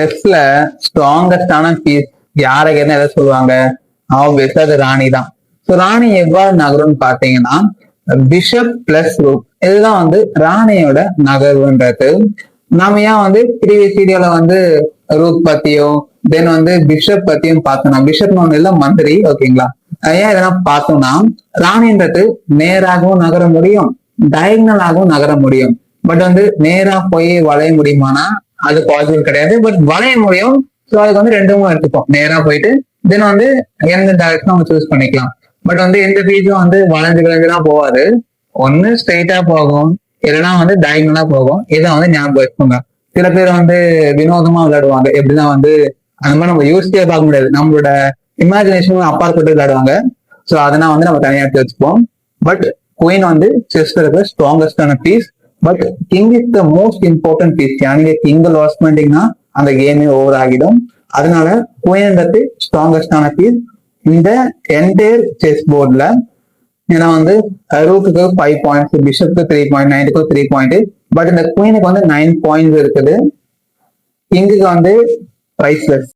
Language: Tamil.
செஸ்ல ஸ்ட்ராங்கஸ்டான பீஸ் யாரை என்ன எதை சொல்லுவாங்க? ஆப்வியஸா அது ராணி தான். ஸோ ராணி எவ்வாறு நகரும்னு பாத்தீங்கன்னா பிஷப் பிளஸ் ரூக் இதுதான் வந்து ராணியோட நகர்வுன்றது. நாம ஏன் வந்து ப்ரீவியஸ் வீடியோல வந்து ரூக் பத்தியும் தென் வந்து பிஷப் பத்தியும் பார்த்தோம்னா பிஷப்னு ஒண்ணு இல்ல மந்திரி ஓகேங்களா? ஏன் இதெல்லாம் பார்த்தோம்னா ராணின்றது நேராகவும் நகர முடியும் டயக்னலாகவும் நகர முடியும். பட் வந்து நேரா போய் வளைய முடியுமானா அது பாசிபிள் கிடையாது. பட் வளைய முடியும் ஸோ அதுக்கு வந்து ரெண்டுமே எடுத்துப்போம். நேரா போயிட்டு தென் வந்து எந்த டைரக்ஷன் அவங்க சூஸ் பண்ணிக்கலாம். பட் வந்து எந்த பீஸும் வந்து வளைஞ்சு விளைஞ்சுலாம் போகாது. ஒன்னு ஸ்ட்ரெயிட்டா போகும். இல்லைன்னா வந்து டயக்னலா போகும். இதை வந்து ஞாபகம் வச்சுக்கோங்க. சில பேர் வந்து வினோதமா விளையாடுவாங்க. எப்படின்னா வந்து அந்த மாதிரி நம்ம யோசிச்சே பார்க்க முடியாது. நம்மளோட இமேஜினேஷன் அப்பாற்பட்டு விளையாடுவாங்க. ஸோ அதெல்லாம் வந்து நம்ம தனியாக எடுத்து வச்சுப்போம். பட் குயின் வந்து செஸ் இருக்கிற ஸ்ட்ராங்கஸ்டான piece but king is the most important piece நீங்க கிங்க லாஸ் பண்ணிட்டீங்கன்னா அந்த கேமே ஓவர் ஆகிடும். அதனால குயின்ன்றது ஸ்ட்ராங்கஸ்டான பீஸ் இந்த என்டையர் செஸ் போர்டில் ஏன்னா வந்து ரூக்கு ஃபைவ் பாயிண்ட்ஸ் பிஷப்க்கு த்ரீ பாயிண்ட் நைனுக்கு த்ரீ பாயிண்ட் பட் இந்த குயினுக்கு வந்து நைன் பாயிண்ட்ஸ் இருக்குது. கிங்குக்கு வந்து ப்ரைஸ்லெஸ்